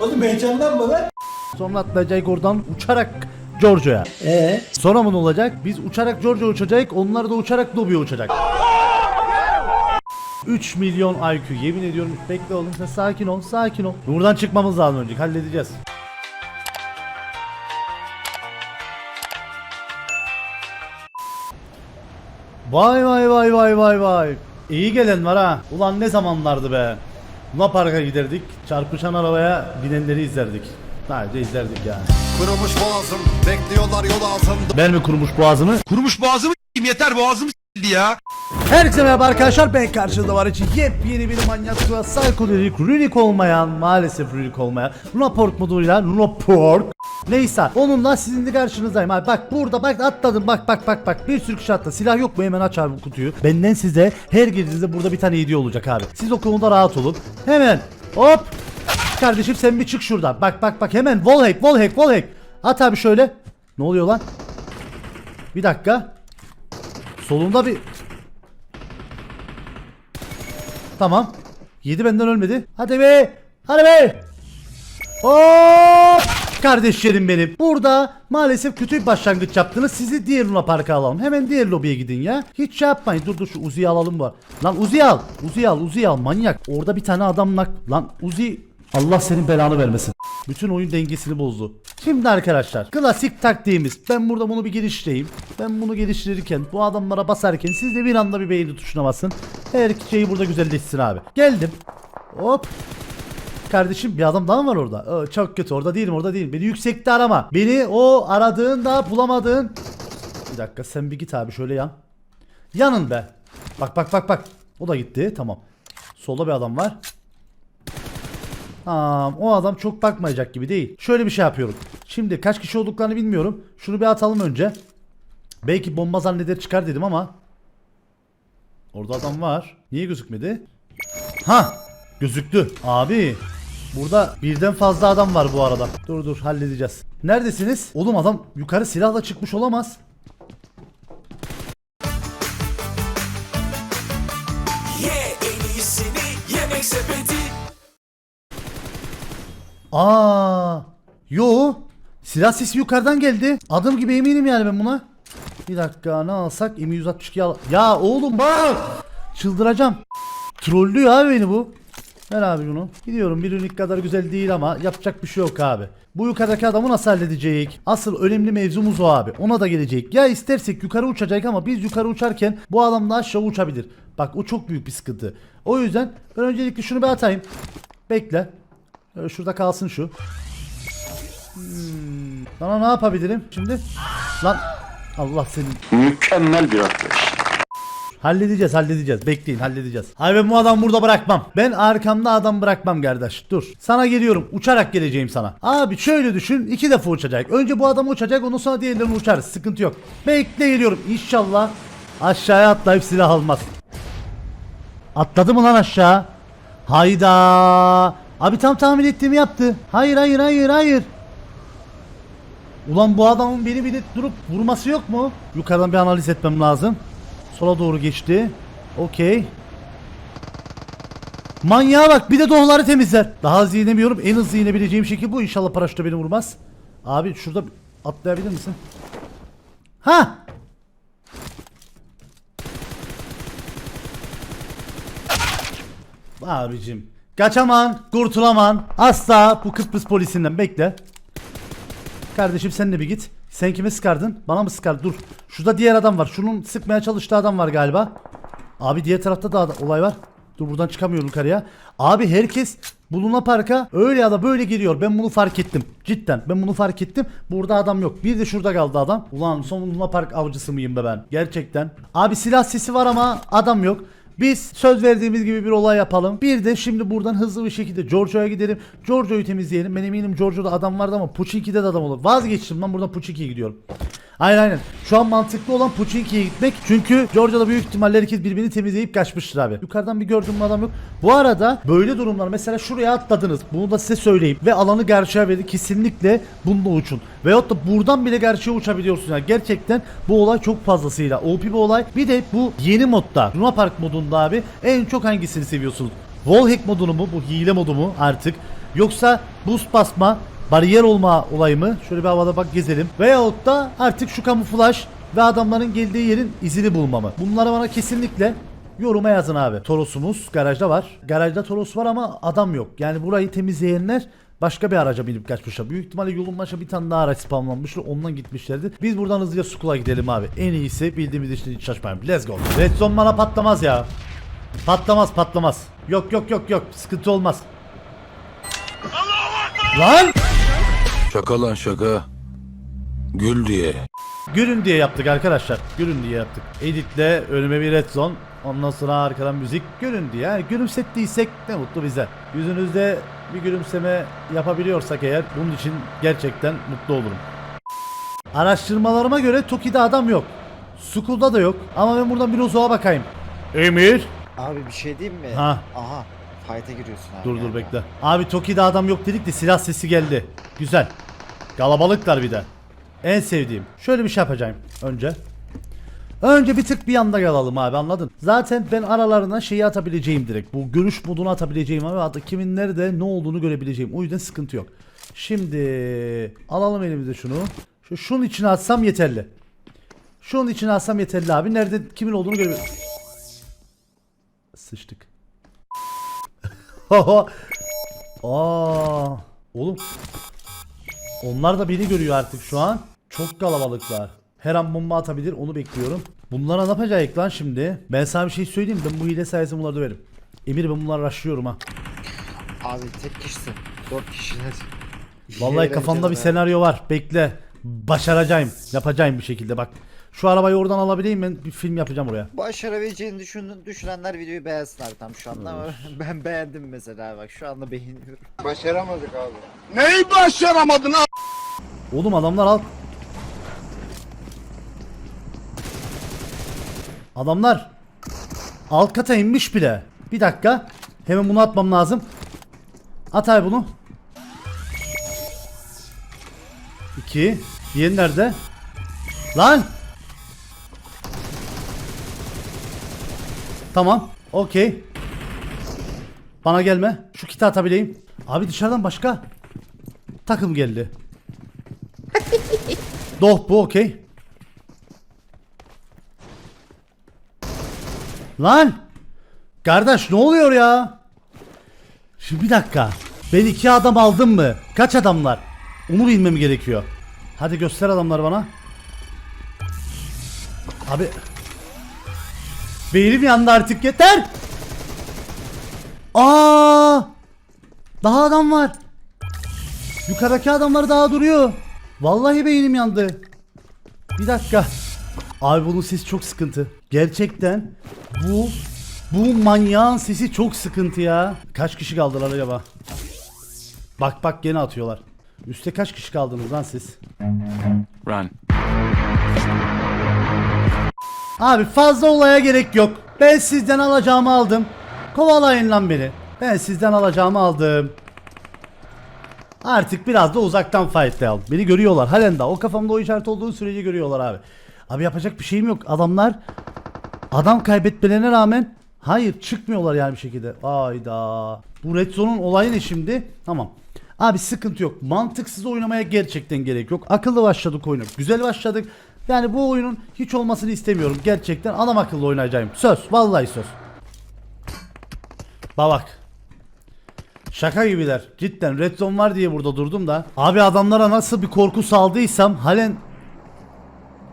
Oğlum heyecanlanma lan. Sonra atlayacak oradan uçarak Giorgio'ya. Ee? Sonra mı ne olacak? Biz uçarak Giorgio uçacak, onlar da uçarak Lobby'ye uçacak. 3 milyon IQ yemin ediyorum bekle oğlum sen sakin ol sakin ol. Buradan çıkmamız lazım önce halledeceğiz. Vay vay vay vay vay vay. İyi gelen var ha. Ulan ne zamanlardı be. Luna Park'a giderdik. Çarpışan arabaya binenleri izlerdik. Sadece izlerdik yani. Kırılmış boğazım Bekliyorlar yol altında Ben mi kurmuş boğazımı? Kurumuş boğazımı yeter boğazım ya. Herkese merhaba arkadaşlar ben karşınızda var için yepyeni bir manyak suya psikodelik runik olmayan maalesef runik olmayan Luna Park moduyla Luna Park Neyse onunla sizin de karşınızdayım. Abi bak burada bak atladım bak bak bak bak. Bir sürü kişi silah yok mu? Hemen aç abi bu kutuyu. Benden size her girdiğinizde burada bir tane hediye olacak abi. Siz o konuda rahat olun. Hemen hop! Kardeşim sen bir çık şuradan. Bak bak bak. Hemen wallhack wallhack wallhack At abi şöyle. Ne oluyor lan? Bir dakika. Solunda bir Tamam. Yedi benden ölmedi. Hadi be. Hadi be. Hop. Kardeşlerim benim. Burada maalesef kötü bir başlangıç yaptınız. Sizi diğer Luna Park'a alalım. Hemen diğer lobiye gidin ya. Hiç şey yapmayın. Dur dur şu Uzi'yi alalım var. Lan Uzi al. Uzi al. Uzi al. Manyak. Orada bir tane adamla. Lan Uzi. Allah senin belanı vermesin. Bütün oyun dengesini bozdu. Şimdi arkadaşlar klasik taktiğimiz. Ben burada bunu bir geliştireyim. Ben bunu geliştirirken bu adamlara basarken siz de bir anda bir beğeni tuşuna basın. Her şeyi burada güzelleşsin abi. Geldim. Hop. Kardeşim bir adam daha mı var orada? Aa, çok kötü orada değilim orada değilim. Beni yüksekte arama. Beni o aradığın da bulamadığın. Bir dakika sen bir git abi şöyle yan. Yanın be. Bak bak bak bak. O da gitti tamam. Solda bir adam var. Tamam o adam çok bakmayacak gibi değil. Şöyle bir şey yapıyorum. Şimdi kaç kişi olduklarını bilmiyorum. Şunu bir atalım önce. Belki bomba zanneder çıkar dedim ama. Orada adam var. Niye gözükmedi? Ha gözüktü. Abi burada birden fazla adam var bu arada. Dur dur halledeceğiz. Neredesiniz? Oğlum adam yukarı silahla çıkmış olamaz. Ye en iyisini yemek sepeti Aa, yo. Silah sesi yukarıdan geldi. Adım gibi eminim yani ben buna. Bir dakika ne alsak? M162 al. Ya oğlum bak. Çıldıracağım. Trollüyor abi beni bu. Ver abi bunu. Gidiyorum bir ünlük kadar güzel değil ama yapacak bir şey yok abi. Bu yukarıdaki adamı nasıl halledecek? Asıl önemli mevzumuz o abi. Ona da gelecek. Ya istersek yukarı uçacak ama biz yukarı uçarken bu adam da aşağı uçabilir. Bak o çok büyük bir sıkıntı. O yüzden ben öncelikle şunu bir atayım. Bekle. Ee, Şurada kalsın şu. Hmm. Sana ne yapabilirim şimdi? Lan Allah senin. Mükemmel bir atlayış. Halledeceğiz halledeceğiz. Bekleyin halledeceğiz. Hayır ben bu adamı burada bırakmam. Ben arkamda adam bırakmam kardeş. Dur. Sana geliyorum. Uçarak geleceğim sana. Abi şöyle düşün. iki defa uçacak. Önce bu adam uçacak. Ondan sonra diğerlerini uçarız. Sıkıntı yok. Bekle geliyorum. İnşallah aşağıya atlayıp silah almaz. Atladı mı lan aşağı? Hayda. Abi tam tahmin ettiğimi yaptı. Hayır hayır hayır hayır. Ulan bu adamın beni bir de durup vurması yok mu? Yukarıdan bir analiz etmem lazım. Sola doğru geçti. Okey. Manyağa bak bir de dohları temizler. Daha hızlı inemiyorum. En hızlı inebileceğim şekil bu. İnşallah paraşütle beni vurmaz. Abi şurada atlayabilir misin? Ha! Abicim. Kaçaman, kurtulaman. Asla bu Kıbrıs polisinden bekle. Kardeşim sen de bir git. Sen kime sıkardın? Bana mı sıkardın? Dur. Şurada diğer adam var. Şunun sıkmaya çalıştığı adam var galiba. Abi diğer tarafta da olay var. Dur buradan çıkamıyorum yukarıya. Abi herkes bu Luna Park'a öyle ya da böyle geliyor. Ben bunu fark ettim. Cidden ben bunu fark ettim. Burada adam yok. Bir de şurada kaldı adam. Ulan son Luna Park avcısı mıyım be ben? Gerçekten. Abi silah sesi var ama adam yok. Biz söz verdiğimiz gibi bir olay yapalım. Bir de şimdi buradan hızlı bir şekilde Giorgio'ya gidelim. Giorgio'yu temizleyelim. Ben eminim Giorgio'da adam vardı ama Puchinki'de de adam olur. Vazgeçtim lan buradan Puchinki'ye gidiyorum. Aynen aynen. Şu an mantıklı olan Puchinki'ye gitmek. Çünkü Georgia'da büyük ihtimalle herkes birbirini temizleyip kaçmıştır abi. Yukarıdan bir gördüğüm adam yok. Bu arada böyle durumlar mesela şuraya atladınız. Bunu da size söyleyeyim. Ve alanı gerçeğe verdi. Kesinlikle bununla uçun. Veyahut da buradan bile gerçeğe uçabiliyorsun. Yani gerçekten bu olay çok fazlasıyla OP bir olay. Bir de bu yeni modda Luna Park modunda abi en çok hangisini seviyorsunuz? Wallhack modunu mu? Bu hile modu mu artık? Yoksa boost basma, bariyer olma olayı mı? Şöyle bir havada bak gezelim. Veyahut da artık şu kamuflaj ve adamların geldiği yerin izini bulma mı? Bunları bana kesinlikle yoruma yazın abi. Torosumuz garajda var. Garajda Toros var ama adam yok. Yani burayı temizleyenler başka bir araca binip kaçmışlar. Büyük ihtimalle yolun başına bir tane daha araç spamlanmıştır. Ondan gitmişlerdi. Biz buradan hızlıca Sukula gidelim abi. En iyisi bildiğimiz işte hiç şaşmayalım. Let's go. Red Zone bana patlamaz ya. Patlamaz patlamaz. Yok yok yok yok. Sıkıntı olmaz. Lan! Şaka lan şaka. Gül diye. Gülün diye yaptık arkadaşlar. Gülün diye yaptık. Editle önüme bir red zone. Ondan sonra arkadan müzik. Gülün diye. Yani gülümsettiysek ne mutlu bize. Yüzünüzde bir gülümseme yapabiliyorsak eğer bunun için gerçekten mutlu olurum. Araştırmalarıma göre Toki'de adam yok. Sukul'da da yok. Ama ben buradan bir uzağa bakayım. Emir. Abi bir şey diyeyim mi? Ha. Aha. Fight'a giriyorsun abi. Dur dur bekle. Abi Toki'de adam yok dedik de silah sesi geldi. Güzel. Kalabalıklar bir de. En sevdiğim. Şöyle bir şey yapacağım önce. Önce bir tık bir yanda kalalım abi anladın? Zaten ben aralarına şeyi atabileceğim direkt. Bu görüş modunu atabileceğim abi. Hatta kimin nerede ne olduğunu görebileceğim. O yüzden sıkıntı yok. Şimdi alalım elimize şunu. Şu şunun içine atsam yeterli. Şunun içine atsam yeterli abi. Nerede kimin olduğunu görebilirim. Sıçtık. Aa, oğlum. Onlar da beni görüyor artık şu an. Çok kalabalıklar. Her an bomba atabilir onu bekliyorum. Bunlara ne yapacağız lan şimdi? Ben sana bir şey söyleyeyim ben bu hile sayesinde bunları döverim. Emir ben bunları rushlıyorum ha. Abi tek kişisin. Dört kişiler. Vallahi kafamda bir senaryo var. Bekle. Başaracağım. Yapacağım bir şekilde bak. Şu arabayı oradan alabileyim ben bir film yapacağım oraya. Başarabileceğini düşün, düşünenler videoyu beğensin abi tam şu anda ama ben beğendim mesela bak şu anda beğeniyorum. Neyi başaramadın ha? Oğlum adamlar al. Adamlar alt kata inmiş bile. Bir dakika. Hemen bunu atmam lazım. At abi bunu. İki. Diğeri nerede? Lan! Tamam. Okey. Bana gelme. Şu kiti atabileyim. Abi dışarıdan başka takım geldi. Doh bu okey. Lan! Kardeş ne oluyor ya? Şimdi bir dakika. Ben iki adam aldım mı? Kaç adamlar? Onu bilmem gerekiyor. Hadi göster adamları bana. Abi. Beynim yandı artık yeter. Aa! Daha adam var. Yukarıdaki adamlar daha duruyor. Vallahi beynim yandı. Bir dakika. Abi bunun sesi çok sıkıntı. Gerçekten bu bu manyağın sesi çok sıkıntı ya. Kaç kişi kaldılar acaba? Bak bak gene atıyorlar. Üste kaç kişi kaldınız lan siz? Run. Abi fazla olaya gerek yok. Ben sizden alacağımı aldım. Kovalayın lan beni. Ben sizden alacağımı aldım. Artık biraz da uzaktan fightlayalım. Beni görüyorlar. Halen daha o kafamda o işaret olduğu sürece görüyorlar abi. Abi yapacak bir şeyim yok. Adamlar adam kaybetmelerine rağmen hayır çıkmıyorlar yani bir şekilde. Ayda. Bu Red Zone'un olayı ne şimdi? Tamam. Abi sıkıntı yok. Mantıksız oynamaya gerçekten gerek yok. Akıllı başladık oyunu. Güzel başladık. Yani bu oyunun hiç olmasını istemiyorum. Gerçekten adam akıllı oynayacağım. Söz. Vallahi söz. Bak bak. Şaka gibiler. Cidden red zone var diye burada durdum da. Abi adamlara nasıl bir korku saldıysam halen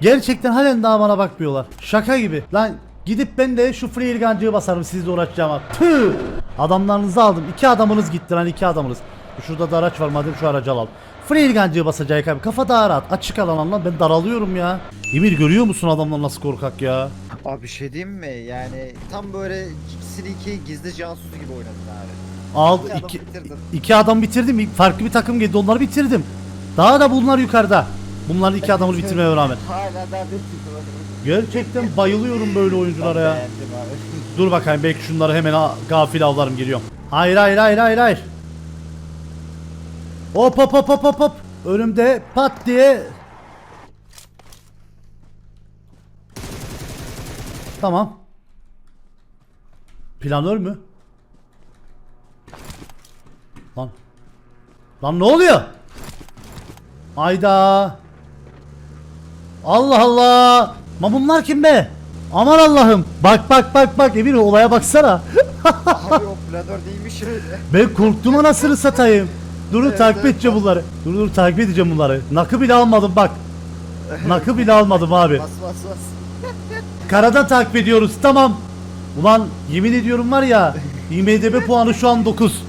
Gerçekten halen daha bana bakmıyorlar. Şaka gibi. Lan gidip ben de şu free irgancığı basarım sizle uğraşacağıma. Tüh! Adamlarınızı aldım. İki adamınız gitti lan iki adamınız. Şurada da araç var madem şu aracı alalım. Free irgancığı basacak abi. Kafa daha rahat. Açık alan lan ben daralıyorum ya. Emir görüyor musun adamlar nasıl korkak ya? Abi bir şey diyeyim mi? Yani tam böyle Sneaky gizli casus gibi oynadın abi. Al İki adam iki, bitirdin. iki adam bitirdim. İlk Farklı bir takım geldi onları bitirdim. Daha da bunlar yukarıda. Bunların iki adamını bitirmeye rağmen. Hala daha bir Gerçekten bayılıyorum böyle oyunculara ya. Dur bakayım belki şunları hemen gafil avlarım geliyorum. Hayır hayır hayır hayır hayır. Hop hop hop hop hop hop. Önümde pat diye. Tamam. Planör mü? Lan Lan ne oluyor? Ayda. Allah Allah. Ma bunlar kim be? Aman Allah'ım. Bak bak bak bak Emir olaya baksana. Abi o planör değilmiş. Ben korktum anasını satayım. Dur dur takip edeceğim bunları. Dur dur takip edeceğim bunları. Nakı bile almadım bak. Nakı bile almadım abi. Bas bas bas. Karada takip ediyoruz tamam. Ulan yemin ediyorum var ya IMDB puanı şu an 9.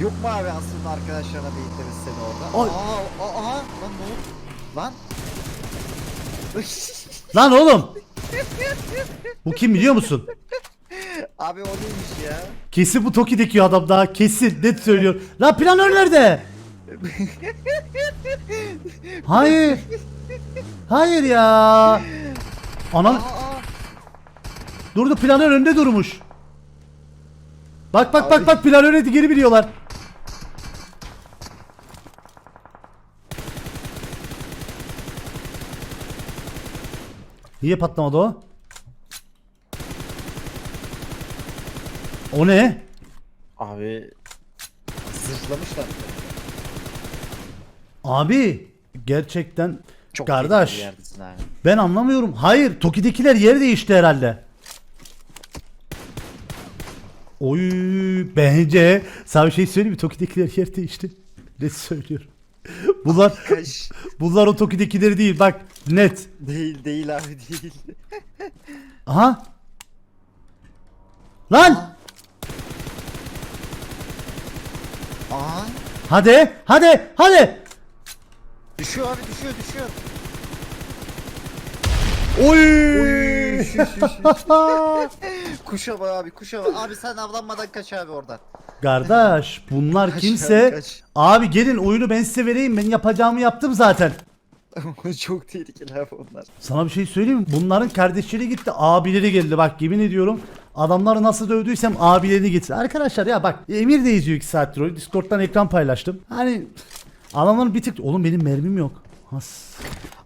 Yok mu abi aslında arkadaşlarına birlikte biz seni orada? Ay. Aa, aa, aa, lan ne oldu? Lan. Lan oğlum. Bu kim biliyor musun? Abi o neymiş ya? Kesin bu Toki'deki adam daha kesin net söylüyor. Lan planör nerede? Hayır. Hayır ya. Aa. durdu planör önde durmuş. Bak bak bak bak planöre geri biliyorlar. Niye patlamadı o? O ne? Abi zırhlamışlar. Abi gerçekten Çok kardeş tehlikeli bir yerdesin abi. ben anlamıyorum. Hayır Toki'dekiler yer değişti herhalde. Oy bence sana bir şey söyleyeyim mi? Toki'dekiler yer değişti. Ne söylüyorum. Bunlar Kaş. bunlar o Toki'dekileri değil bak net. Değil değil abi değil. Aha. Lan Aa. hadi hadi hadi. Düşüyor abi düşüyor düşüyor. Oy. Kuşa bak abi kuşa bak. Abi sen avlanmadan kaç abi oradan. Kardeş bunlar Kaç kimse. abi, kaç. Abi gelin oyunu ben size vereyim. Ben yapacağımı yaptım zaten. Çok tehlikeli abi onlar. Sana bir şey söyleyeyim mi? Bunların kardeşleri gitti, abileri geldi. Bak yemin ediyorum. Adamları nasıl dövdüysem abilerini getir. Arkadaşlar ya bak Emir de izliyor 2 saattir oyunu. Discord'dan ekran paylaştım. Hani adamların bir tık... Oğlum benim mermim yok. Has.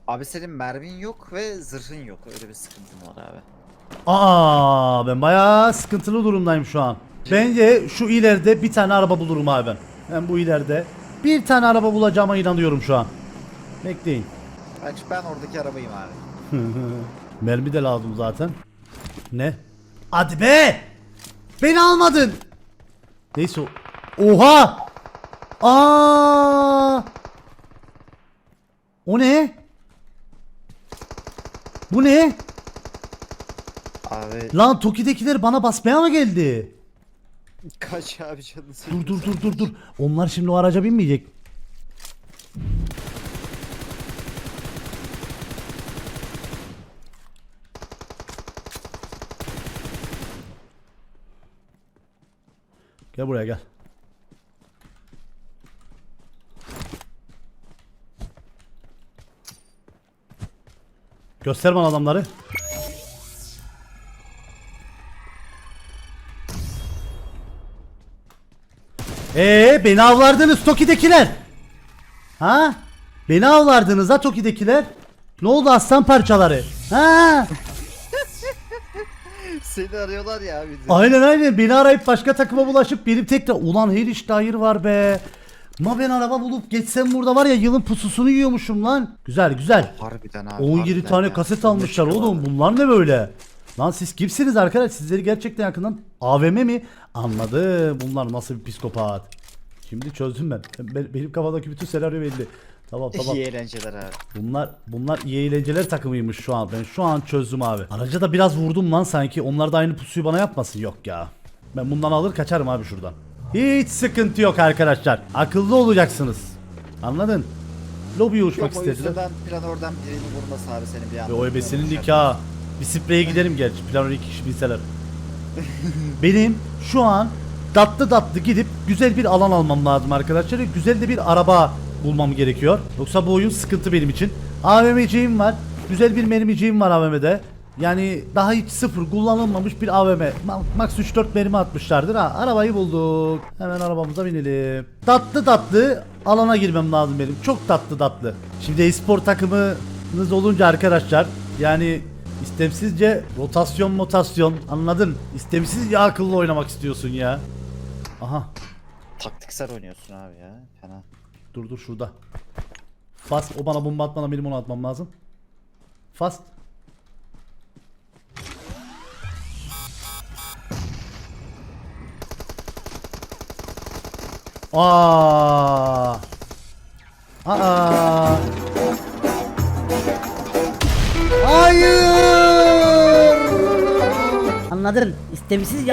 Abi senin mermin yok ve zırhın yok. Öyle bir sıkıntın var abi. Aa ben bayağı sıkıntılı durumdayım şu an. Bence şu ileride bir tane araba bulurum abi ben. Ben bu ileride bir tane araba bulacağıma inanıyorum şu an. Bekleyin. Bak ben oradaki arabayım abi. Mermi de lazım zaten. Ne? Hadi be! Beni almadın. Neyse o. Oha! Aa! O ne? Bu ne? Abi Lan Toki'dekiler bana basmaya mı geldi? kaç abi canını Dur dur dur dur dur. Onlar şimdi o araca binmeyecek. Gel buraya gel. Göster bana adamları. Ee beni avlardınız Toki'dekiler. Ha? Beni avlardınız ha Toki'dekiler. Ne oldu aslan parçaları? Ha? Seni arıyorlar ya abi. Aynen aynen beni arayıp başka takıma bulaşıp benim tekrar ulan her işte hayır var be. Ma ben araba bulup geçsem burada var ya yılın pususunu yiyormuşum lan. Güzel güzel. Harbiden abi. 17 harbiden tane ya. kaset almışlar çıkıyorlar. oğlum. Bunlar ne böyle? Lan siz kimsiniz arkadaş? Sizleri gerçekten yakından AVM mi? Anladım. Bunlar nasıl bir psikopat. Şimdi çözdüm ben. Ben- Benim kafadaki bütün senaryo belli. Tamam tamam. İyi eğlenceler abi. Bunlar bunlar iyi eğlenceler takımıymış şu an. Ben şu an çözdüm abi. Araca da biraz vurdum lan sanki. Onlar da aynı pusuyu bana yapmasın. Yok ya. Ben bundan alır kaçarım abi şuradan. Hiç sıkıntı yok arkadaşlar. Akıllı olacaksınız. Anladın? Lobiye uçmak Yok istediler. plan oradan birini vurması abi seni bir anda. Ve o ebesinin nikahı. Bir spreye gidelim gerçi. Planör iki kişi binseler. Benim şu an tatlı tatlı gidip güzel bir alan almam lazım arkadaşlar. Güzel de bir araba bulmam gerekiyor. Yoksa bu oyun sıkıntı benim için. AVM'ciğim var. Güzel bir mermiciğim var AVM'de. Yani daha hiç sıfır kullanılmamış bir AVM. Ma- Max 3-4 mermi atmışlardır ha. Arabayı bulduk. Hemen arabamıza binelim. Tatlı tatlı alana girmem lazım benim. Çok tatlı tatlı. Şimdi e-spor takımınız olunca arkadaşlar yani istemsizce rotasyon motasyon anladın? İstemsizce akıllı oynamak istiyorsun ya. Aha. taktiksel oynuyorsun abi ya. Fena. Dur dur şurada. Fast o bana bomba atmana benim onu atmam lazım. Fast. Aa. Aa. Hayır. Anladın? İstemsiz